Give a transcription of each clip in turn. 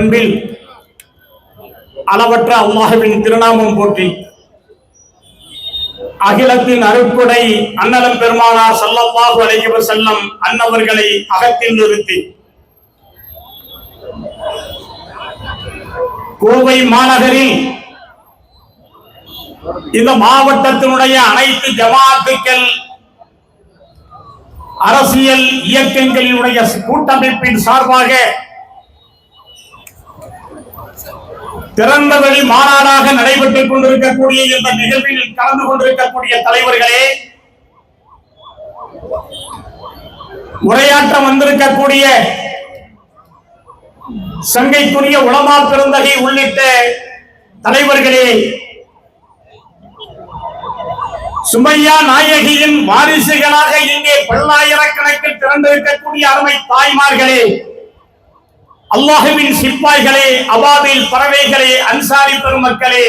பண்பில் அளவற்ற அல்லாஹுவின் திருநாமம் போற்றி. அகிலத்தின் அருட்கொடை அன்னலம் பெருமானார் ஸல்லல்லாஹு அலைஹி செல்லம் அன்னவர்களை அகத்தில் நிறுத்தி. கோவை மாநகரில் இந்த மாவட்டத்தினுடைய அனைத்து ஜமாத்துக்கள் அரசியல் இயக்கங்களினுடைய கூட்டமைப்பின் சார்பாக திறந்தவெளி மாநாடாக நடைபெற்றுக் கொண்டிருக்கக்கூடிய இந்த நிகழ்வில் கலந்து கொண்டிருக்கக்கூடிய தலைவர்களே உரையாற்ற வந்திருக்கக்கூடிய சங்கைக்குரிய உளமா பெருந்தகை உள்ளிட்ட தலைவர்களே சுமையா நாயகியின் வாரிசுகளாக இங்கே பல்லாயிரக்கணக்கில் திரண்டிருக்கக்கூடிய அருமை தாய்மார்களே அல்லாஹுவின் சிப்பாய்களே அபாபில் பறவைகளே அன்சாரி பெருமக்களே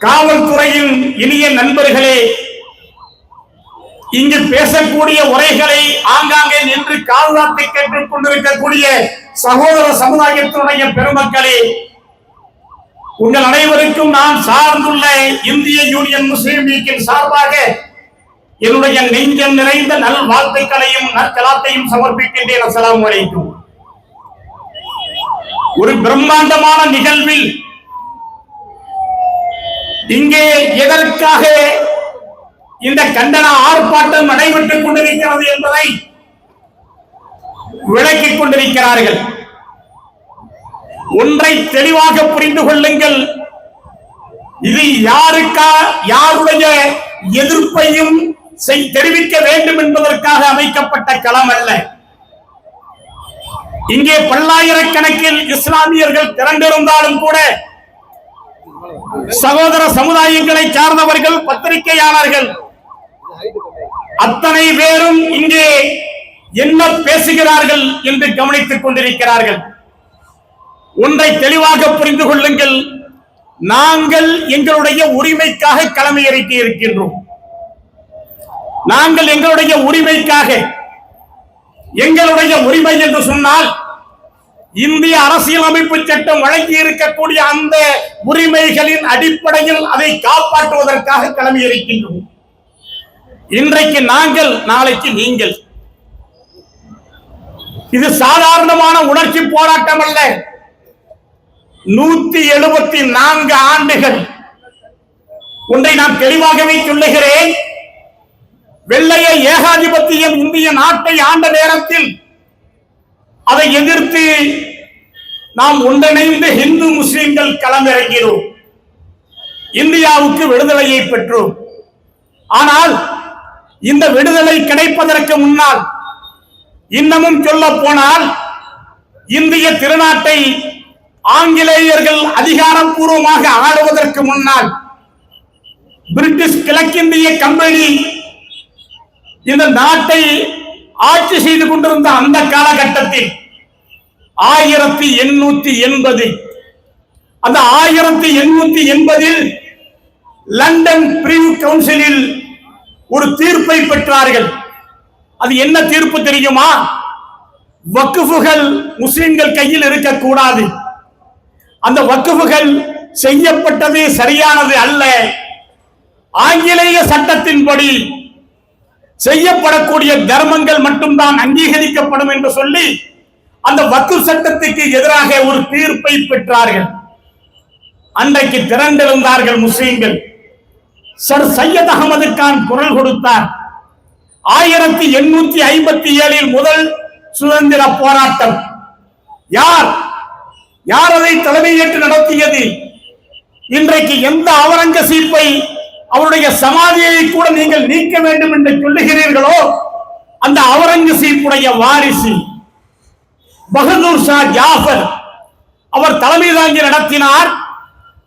காவல்துறையின் இனிய நண்பர்களே இங்கு பேசக்கூடிய உரைகளை ஆங்காங்கே நின்று கால்வாத்தை கேட்டுக் கொண்டிருக்கக்கூடிய சகோதர சமுதாயத்தினுடைய பெருமக்களே உங்கள் அனைவருக்கும் நான் சார்ந்துள்ள இந்திய யூனியன் முஸ்லீம் லீக்கின் சார்பாக என்னுடைய நெஞ்சம் நிறைந்த நல் வாழ்த்துக்களையும் நற்கலாத்தையும் சமர்ப்பிக்கின்றேன். அஸ்லாம் வலைக்கும் ஒரு பிரம்மாண்டமான நிகழ்வில் இங்கே எதற்காக இந்த கண்டன ஆர்ப்பாட்டம் நடைபெற்றுக் கொண்டிருக்கிறது என்பதை விளக்கிக் கொண்டிருக்கிறார்கள். ஒன்றை தெளிவாக புரிந்து கொள்ளுங்கள். இது யாருக்கா யாருடைய எதிர்ப்பையும் செய்- தெரிவிக்க வேண்டும் என்பதற்காக அமைக்கப்பட்ட களம் அல்ல. இங்கே பல்லாயிரக்கணக்கில் இஸ்லாமியர்கள் திரண்டிருந்தாலும் கூட சகோதர சமுதாயங்களை சார்ந்தவர்கள் பத்திரிகையாளர்கள் அத்தனை பேரும் இங்கே என்ன பேசுகிறார்கள் என்று கவனித்துக் கொண்டிருக்கிறார்கள். ஒன்றை தெளிவாக புரிந்து கொள்ளுங்கள். நாங்கள் எங்களுடைய உரிமைக்காக களமையறிக்க இருக்கின்றோம். நாங்கள் எங்களுடைய உரிமைக்காக எங்களுடைய உரிமை என்று சொன்னால் இந்திய அரசியலமைப்பு சட்டம் வழங்கி இருக்கக்கூடிய அந்த உரிமைகளின் அடிப்படையில் அதை காப்பாற்றுவதற்காக களமையிருக்கின்றோம் இன்றைக்கு நாங்கள் நாளைக்கு நீங்கள். இது சாதாரணமான உணர்ச்சி போராட்டம் அல்ல. நூத்தி எழுபத்தி நான்கு ஆண்டுகள். ஒன்றை நான் தெளிவாகவே சொல்லுகிறேன். வெள்ளைய ஏகாதிபத்தியம் இந்திய நாட்டை ஆண்ட நேரத்தில் அதை எதிர்த்து நாம் ஒன்றிணைந்த இந்து முஸ்லிம்கள் களமிறங்கினோம். இந்தியாவுக்கு விடுதலையை பெற்றோம். ஆனால் இந்த விடுதலை கிடைப்பதற்கு முன்னால் இன்னமும் சொல்ல போனால் இந்திய திருநாட்டை ஆங்கிலேயர்கள் அதிகாரப்பூர்வமாக ஆளுவதற்கு முன்னால் பிரிட்டிஷ் கிழக்கிந்திய கம்பெனி இந்த நாட்டை ஆட்சி செய்து கொண்டிருந்த அந்த காலகட்டத்தில் ஆயிரத்தி எண்ணூத்தி எண்பது அந்த ஆயிரத்தி எண்ணூத்தி எண்பதில் லண்டன் பிரிவு கவுன்சிலில் ஒரு தீர்ப்பை பெற்றார்கள். அது என்ன தீர்ப்பு தெரியுமா? வக்குஃபுகள் முஸ்லிம்கள் கையில் இருக்கக்கூடாது. அந்த வக்குஃபுகள் செய்யப்பட்டது சரியானது அல்ல. ஆங்கிலேய சட்டத்தின்படி செய்யப்படக்கூடிய தர்மங்கள் மட்டும்தான் அங்கீகரிக்கப்படும் என்று சொல்லி அந்த வக்கு சட்டத்துக்கு எதிராக ஒரு தீர்ப்பை பெற்றார்கள். அன்றைக்கு திரண்டிருந்தார்கள் முஸ்லீம்கள். சர் சையத் அகமது கான் குரல் கொடுத்தார். ஆயிரத்தி எண்ணூத்தி ஐம்பத்தி ஏழில் முதல் சுதந்திர போராட்டம். யார்? யார் அதை தலைமையேற்று நடத்தியது? இன்றைக்கு எந்த அவுரங்கசீப்பை அவருடைய சமாதியை கூட நீங்கள் நீக்க வேண்டும் என்று சொல்லுகிறீர்களோ அந்த அவுரங்கசீப்புடைய வாரிசு பகதூர் ஷா ஜாஃபர் அவர் தலைமை தாங்கி நடத்தினார்.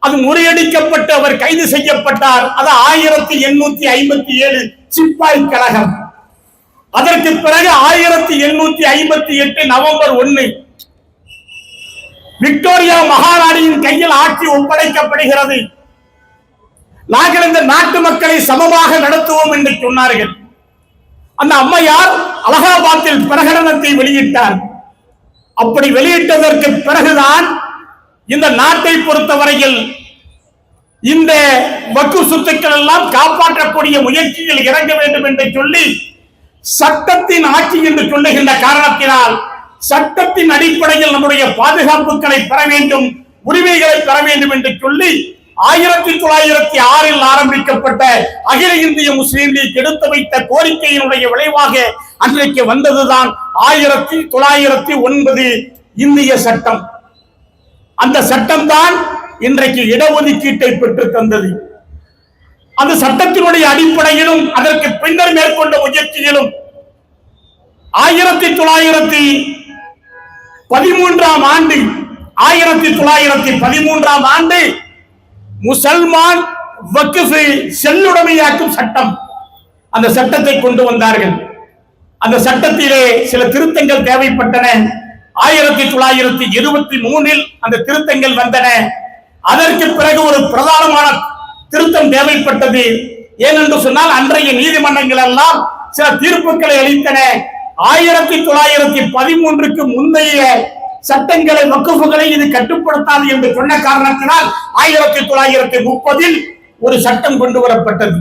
அது முறியடிக்கப்பட்டு அவர் கைது செய்யப்பட்டார். அது ஆயிரத்தி எண்ணூத்தி ஐம்பத்தி ஏழு சிப்பாய் கழகம். அதற்கு பிறகு ஆயிரத்தி எண்ணூத்தி ஐம்பத்தி எட்டு நவம்பர் ஒன்னு விக்டோரியா மகாராணியின் கையில் ஆட்சி ஒப்படைக்கப்படுகிறது. நாங்கள் இந்த நாட்டு மக்களை சமமாக நடத்துவோம் என்று சொன்னார்கள். அந்த அம்மையார் அலகாபாத்தில் பிரகடனத்தை வெளியிட்டார். அப்படி வெளியிட்டதற்கு பிறகுதான் இந்த நாட்டை பொறுத்தவரையில் இந்த வக்கு சொத்துக்கள் எல்லாம் காப்பாற்றக்கூடிய முயற்சியில் இறங்க வேண்டும் என்று சொல்லி சட்டத்தின் ஆட்சி என்று சொல்லுகின்ற காரணத்தினால் சட்டத்தின் அடிப்படையில் நம்முடைய பாதுகாப்புகளை பெற வேண்டும் உரிமைகளை பெற வேண்டும் என்று சொல்லி ஆயிரத்தி தொள்ளாயிரத்தி ஆறில் ஆரம்பிக்கப்பட்ட அகில இந்திய முஸ்லீம் லீக் எடுத்து வைத்த கோரிக்கையினுடைய விளைவாக அன்றைக்கு வந்ததுதான் ஆயிரத்தி தொள்ளாயிரத்தி ஒன்பது இந்திய சட்டம். அந்த சட்டம்தான் இன்றைக்கு இடஒதுக்கீட்டை பெற்று தந்தது. அந்த சட்டத்தினுடைய அடிப்படையிலும் அதற்கு பின்னர் மேற்கொண்ட முயற்சியிலும் ஆயிரத்தி தொள்ளாயிரத்தி பதிமூன்றாம் ஆண்டு ஆயிரத்தி தொள்ளாயிரத்தி பதிமூன்றாம் ஆண்டு முசல்மான் வக்குஃபு செல்லுடைமையாக்கும் சட்டம் அந்த சட்டத்தை கொண்டு வந்தார்கள். அந்த சட்டத்திலே சில திருத்தங்கள் தேவைப்பட்டன. ஆயிரத்தி தொள்ளாயிரத்தி இருபத்தி மூணில் அந்த திருத்தங்கள் வந்தன. அதற்கு பிறகு ஒரு பிரதானமான திருத்தம் தேவைப்பட்டது. ஏனென்று சொன்னால் அன்றைய நீதிமன்றங்கள் எல்லாம் சில தீர்ப்புகளை அளித்தன. ஆயிரத்தி தொள்ளாயிரத்தி பதிமூன்றுக்கு முந்தைய சட்டங்களை வக்குஃபுகளை இது கட்டுப்படுத்தாது என்று சொன்ன காரணத்தினால் ஆயிரத்தி தொள்ளாயிரத்தி முப்பதில் ஒரு சட்டம் கொண்டு வரப்பட்டது.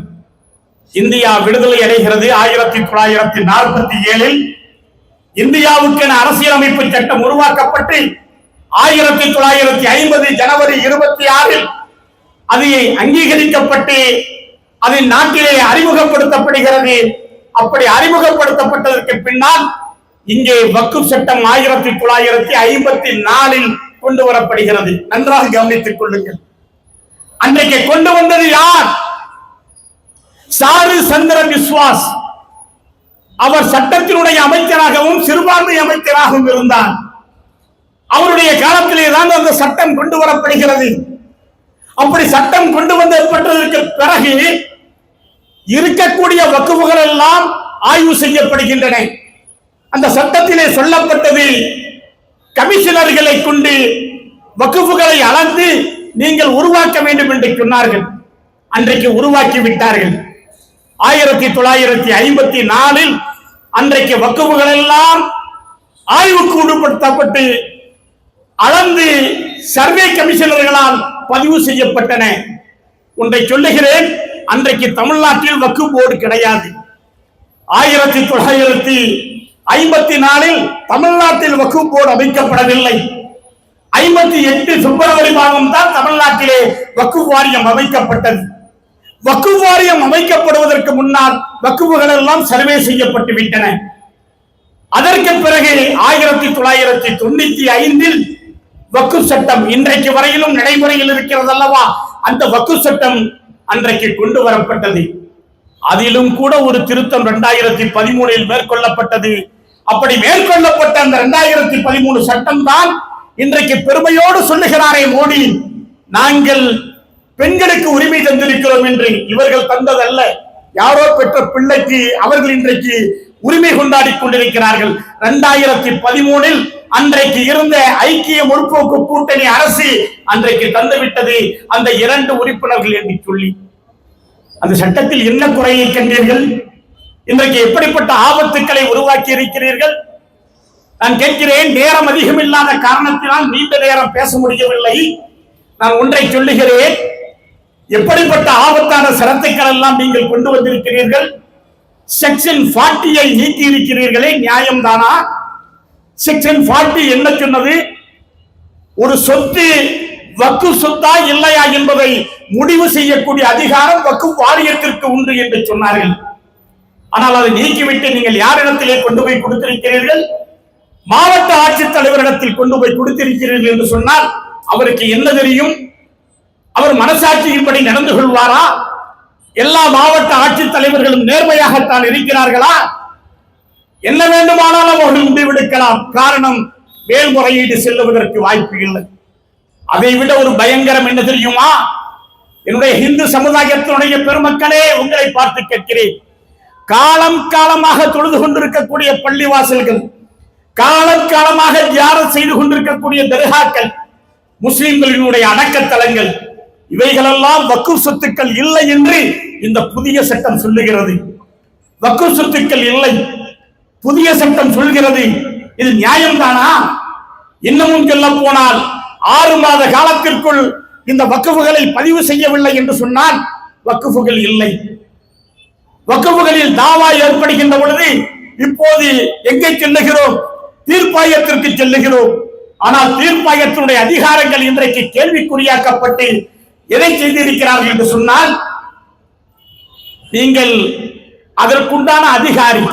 இந்தியா விடுதலை அடைகிறது. ஆயிரத்தி தொள்ளாயிரத்தி நாற்பத்தி ஏழில் இந்தியாவுக்கென அரசியலமைப்பு சட்டம் உருவாக்கப்பட்டு ஆயிரத்தி தொள்ளாயிரத்தி ஐம்பது ஜனவரி இருபத்தி ஆறில் அது அங்கீகரிக்கப்பட்டு அது நாட்டிலே அறிமுகப்படுத்தப்படுகிறது. அப்படி அறிமுகப்படுத்தப்பட்டதற்கு பின்னால் இங்கே வக்கு சட்டம் ஆயிரத்தி தொள்ளாயிரத்தி ஐம்பத்தி நாலில் கொண்டு வரப்படுகிறது. நன்றாக கவனித்துக் கொள்ளுங்கள். அன்றைக்கு கொண்டு வந்தது யார்? சாரு சந்திர விஸ்வாஸ். அவர் சட்டத்தினுடைய அமைச்சராகவும் சிறுபான்மை அமைச்சராகவும் இருந்தார். அவருடைய காலத்திலே தான் அந்த சட்டம் கொண்டு வரப்படுகிறது. அப்படி சட்டம் கொண்டு வந்து வந்தப்பட்டதற்கு பிறகு இருக்கக்கூடிய வக்குவுகள் எல்லாம் ஆய்வு செய்யப்படுகின்றன. அந்த சட்டத்திலே சொல்லப்பட்டது கமிஷனர்களை கொண்டு வகுப்புகளை அளந்து நீங்கள் உருவாக்க வேண்டும் என்று சொன்னார்கள். அன்றைக்கு உருவாக்கி விட்டார்கள். ஆயிரத்தி தொள்ளாயிரத்தி ஐம்பத்தி நாலில் அன்றைக்கு வக்குவுகள் எல்லாம் ஆய்வுக்கு உட்படுத்தப்பட்டு அளந்து சர்வே கமிஷனர்களால் பதிவு செய்யப்பட்டன. ஒன்றை சொல்லுகிறேன் அன்றைக்கு தமிழ்நாட்டில் வக்கு போர்டு கிடையாது. ஆயிரத்தி தொள்ளாயிரத்தி ஐம்பத்தி நாலில் தமிழ்நாட்டில் வக்கு போர்டு அமைக்கப்படவில்லை. ஐம்பத்தி எட்டு பிப்ரவரி மாதம் தான் தமிழ்நாட்டிலே வக்கு வாரியம் அமைக்கப்பட்டது. வக்கு வாரியம் அமைக்கப்படுவதற்கு முன்னால் வக்குவுகள் எல்லாம் சர்வே செய்யப்பட்டு விட்டன. அதற்கு பிறகு ஆயிரத்தி தொள்ளாயிரத்தி தொண்ணூத்தி ஐந்தில் வக்கு சட்டம் இன்றைக்கு வரையிலும் நடைமுறையில் இருக்கிறது அல்லவா அந்த வக்கு சட்டம் அன்றைக்கு கொண்டு வரப்பட்டது. அதிலும் கூட ஒரு திருத்தம் இரண்டாயிரத்தி பதிமூணில் மேற்கொள்ளப்பட்டது. அப்படி மேற்கொள்ளப்பட்ட அந்த இரண்டாயிரத்தி பதிமூணு சட்டம் தான் இன்றைக்கு பெருமையோடு சொல்லுகிறாரே மோடி. நாங்கள் பெண்களுக்கு உரிமை தந்திருக்கிறோம் என்று இவர்கள் தந்ததல்ல. யாரோ பெற்ற பிள்ளைக்கு அவர்கள் இன்றைக்கு உரிமை கொண்டாடி கொண்டிருக்கிறார்கள். இரண்டாயிரத்தி பதிமூணில் அன்றைக்கு இருந்த ஐக்கிய முற்போக்கு கூட்டணி அரசு அன்றைக்கு தந்துவிட்டது. அந்த இரண்டு உறுப்பினர்கள் என்று சொல்லி. அந்த சட்டத்தில் என்ன குறையை கண்டீர்கள்? இன்றைக்கு எப்படிப்பட்ட ஆபத்துக்களை உருவாக்கி இருக்கிறீர்கள்? நான் கேட்கிறேன் நேரம் அதிகம் இல்லாத காரணத்தினால் நீண்ட நேரம் பேச முடியவில்லை. நான் ஒன்றை சொல்லுகிறேன் எப்படிப்பட்ட ஆபத்தான சரத்துக்கள் எல்லாம் நீங்கள் கொண்டு வந்திருக்கிறீர்கள்? செக்ஷன் ஃபார்ட்டியை நீக்கி இருக்கிறீர்களே நியாயம்தானா? செக்ஷன் ஃபார்ட்டி என்ன சொன்னது? ஒரு சொத்து வக்கு சொத்தா இல்லையா என்பதை முடிவு செய்யக்கூடிய அதிகாரம் வக்கு வாரியத்திற்கு உண்டு என்று சொன்னார்கள். ஆனால் அதை நீக்கிவிட்டு நீங்கள் யாரிடத்திலே கொண்டு போய் கொடுத்திருக்கிறீர்கள்? மாவட்ட ஆட்சித்தலைவரிடத்தில் கொண்டு போய் கொடுத்திருக்கிறீர்கள் என்று சொன்னால் அவருக்கு என்ன தெரியும்? அவர் மனசாட்சியின்படி நடந்து கொள்வாரா? எல்லா மாவட்ட ஆட்சித்தலைவர்களும் நேர்மையாகத்தான் இருக்கிறார்களா? என்ன வேண்டுமானாலும் அவர்கள் முடிவெடுக்கலாம் காரணம் மேல்முறையீடு செல்லுவதற்கு வாய்ப்பு இல்லை. அதை விட ஒரு பயங்கரம் என்ன தெரியுமா? என்னுடைய இந்து சமுதாயத்தினுடைய பெருமக்களே உங்களை பார்த்து கேட்கிறேன். காலம் காலமாக தொழுது கொண்டிருக்கக்கூடிய பள்ளிவாசல்கள் காலம் காலமாக தியானம் செய்து கொண்டிருக்கக்கூடிய தர்காக்கள் முஸ்லிம்களினுடைய அடக்கத்தலங்கள் இவைகளெல்லாம் வக்கு சொத்துக்கள் இல்லை என்று இந்த புதிய சட்டம் சொல்லுகிறது. வக்கு சொத்துக்கள் இல்லை. புதிய சட்டம் சொல்கிறது. இது நியாயம்தானா? இன்னமும் சொல்ல போனால் ஆறு மாத காலத்திற்குள் இந்த வக்குவுகளை பதிவு செய்யவில்லை என்று சொன்னால் வக்குவுகள் இல்லை. வக்குவுகளில் தாவா ஏற்படுகின்ற பொழுது இப்போது எங்கே செல்லுகிறோம்? தீர்ப்பாயத்திற்கு செல்லுகிறோம். ஆனால் தீர்ப்பாயத்தினுடைய அதிகாரங்கள் இன்றைக்கு கேள்விக்குறியாக்கப்பட்டு எதை செய்திருக்கிறார்கள் என்று சொன்னால் நீங்கள் அதற்குண்டான அதிகாரி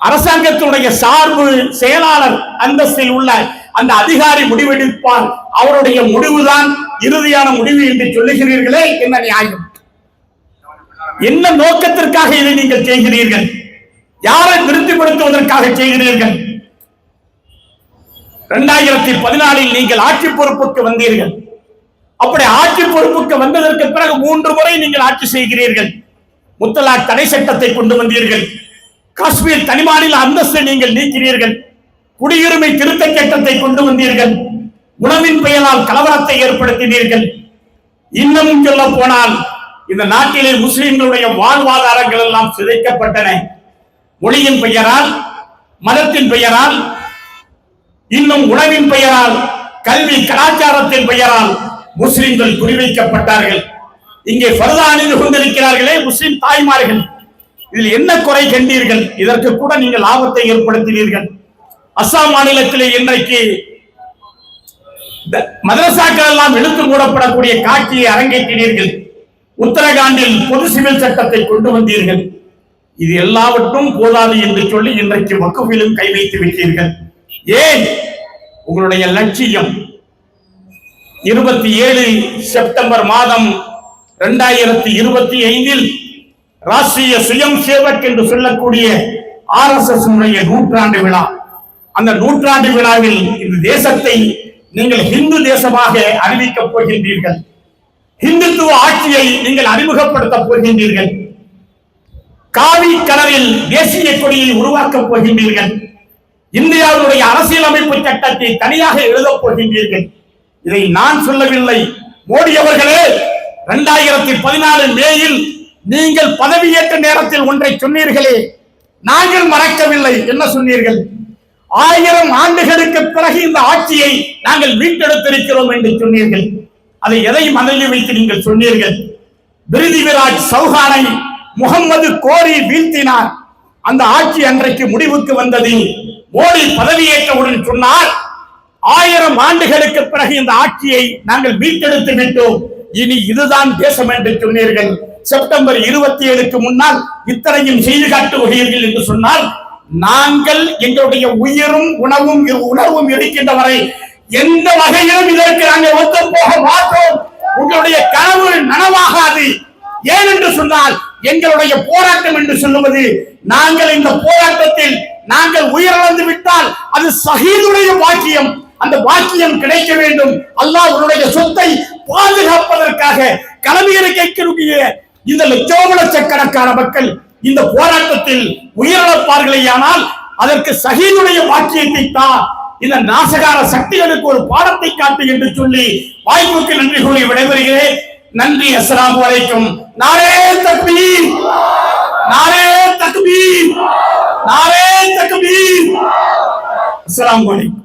அரசாங்கத்தினுடைய சார்பு செயலாளர் அந்தஸ்தில் உள்ள அந்த அதிகாரி முடிவெடுப்பார். அவருடைய முடிவுதான் இறுதியான முடிவு என்று சொல்லுகிறீர்களே என்ன நியாயம்? என்ன நோக்கத்திற்காக இதை நீங்கள் செய்கிறீர்கள்? யாரை திருப்திப்படுத்துவதற்காக செய்கிறீர்கள்? இரண்டாயிரத்தி பதினாலில் நீங்கள் ஆட்சி பொறுப்புக்கு வந்தீர்கள். அப்படி ஆட்சி பொறுப்புக்கு வந்ததற்கு பிறகு மூன்று முறை நீங்கள் ஆட்சி செய்கிறீர்கள். முத்தலாக் தடை சட்டத்தை கொண்டு வந்தீர்கள். காஷ்மீர் தனிமாநில அந்தஸ்தை நீங்கள் நீக்கிறீர்கள் குடியுரிமை திருத்த சட்டத்தை கொண்டு வந்தீர்கள். உணவின் பெயரால் கலவரத்தை ஏற்படுத்தினீர்கள். இன்னமும் சொல்ல போனால் இந்த நாட்டிலே முஸ்லிம்களுடைய வாழ்வாதாரங்கள் எல்லாம் சிதைக்கப்பட்டன. மொழியின் பெயரால் மதத்தின் பெயரால் இன்னும் உணவின் பெயரால் கல்வி கலாச்சாரத்தின் பெயரால் முஸ்லிம்கள் குறிவைக்கப்பட்டார்கள். இங்கே பருதா அணிந்து கொண்டிருக்கிறார்களே முஸ்லிம் தாய்மார்கள். இதில் என்ன குறை கண்டீர்கள்? இதற்கு கூட நீங்கள் ஆபத்தை ஏற்படுத்தினீர்கள். அஸ்ஸாம் மாநிலத்திலே இன்றைக்கு மதரசாக்கள் எல்லாம் இழுத்து மூடப்படக்கூடிய காட்சியை அரங்கேற்றினீர்கள். உத்தரகாண்டில் பொது சிவில் சட்டத்தை கொண்டு வந்தீர்கள். இது எல்லாவற்றும் போதாது என்று சொல்லி இன்றைக்கு வக்குவிலும் கை வைத்து விட்டீர்கள். ஏன்? உங்களுடைய லட்சியம். இருபத்தி ஏழு செப்டம்பர் மாதம் இரண்டாயிரத்தி இருபத்தி ஐந்தில் ராஷ்டிரிய சுயம் சேவக் என்று சொல்லக்கூடிய ஆர் எஸ் எஸ் நூற்றாண்டு விழா. அந்த நூற்றாண்டு விழாவில் இந்த தேசத்தை நீங்கள் ஹிந்து தேசமாக அறிவிக்கப் போகின்றீர்கள். ஹிந்துத்துவ ஆட்சியை நீங்கள் அறிமுகப்படுத்தப் போகின்றீர்கள். காவி கலரில் தேசிய கொடியை உருவாக்கப் போகின்றீர்கள். இந்தியாவுடைய அரசியலமைப்பு சட்டத்தை தனியாக எழுதப் போகின்றீர்கள். இதை நான் சொல்லவில்லை. மோடி அவர்களே இரண்டாயிரத்தி பதினாலு மேயில் நீங்கள் பதவியேற்ற நேரத்தில் ஒன்றை சொன்னீர்களே. நாங்கள் மறக்கவில்லை. என்ன சொன்னீர்கள்? ஆயிரம் ஆண்டுகளுக்கு பிறகு இந்த ஆட்சியை நாங்கள் மீட்டெடுத்திருக்கிறோம் என்று சொன்னீர்கள். அதை எதை மனதில் வைத்து நீங்கள் சொன்னீர்கள். பிரிதிவிராஜ் சௌஹானை முகம்மது கோரி வீழ்த்தினார். அந்த ஆட்சி அன்றைக்கு முடிவுக்கு வந்தது. மோடி பதவியேற்றவுடன் சொன்னார் ஆயிரம் ஆண்டுகளுக்கு பிறகு இந்த ஆட்சியை நாங்கள் மீட்டெடுத்து விட்டோம். இனி இதுதான் தேசம் என்று சொன்னீர்கள். செப்டம்பர் இருபத்தி ஏழுக்கு முன்னால் இத்தனையும் செய்து காட்டுவீர்கள் என்று சொன்னால் நாங்கள் எங்களுடைய உயிரும் உணவும் உணர்வும் இருக்கின்ற வரை எந்த வகையிலும் இதற்கு நாங்கள் ஒத்து போக மாட்டோம். உங்களுடைய கனவு நனவாகாது. ஏன் என்று சொன்னால் எங்களுடைய போராட்டம் என்று சொல்லுவது நாங்கள் இந்த போராட்டத்தில் நாங்கள் உயிரிழந்து விட்டால் அது சகிதுடைய வாக்கியம் அந்த வாக்கியம் கிடைக்க வேண்டும். அல்லாஹ் உன்னுடைய சொத்தை பாதுகாப்பதற்காக களமிறக்கக்கூடிய இந்த லட்சோப லட்சக்கணக்கான மக்கள் இந்த போராட்டத்தில் உயிரிழப்பார்களேயானால் அதற்கு சகிதுடைய வாக்கியத்தை தான் இந்த நாசகார சக்திகளுக்கு ஒரு பாடத்தை காட்டு என்று சொல்லி வாய்ப்புக்கு நன்றி கூறி விடைபெறுகிறேன். நன்றி. அஸ்லாம் அலைக்கும். நாரே தக்பீர். நாரே தக்பீர். நாரே தக்பீர். அஸ்லாம் வலைக்கும்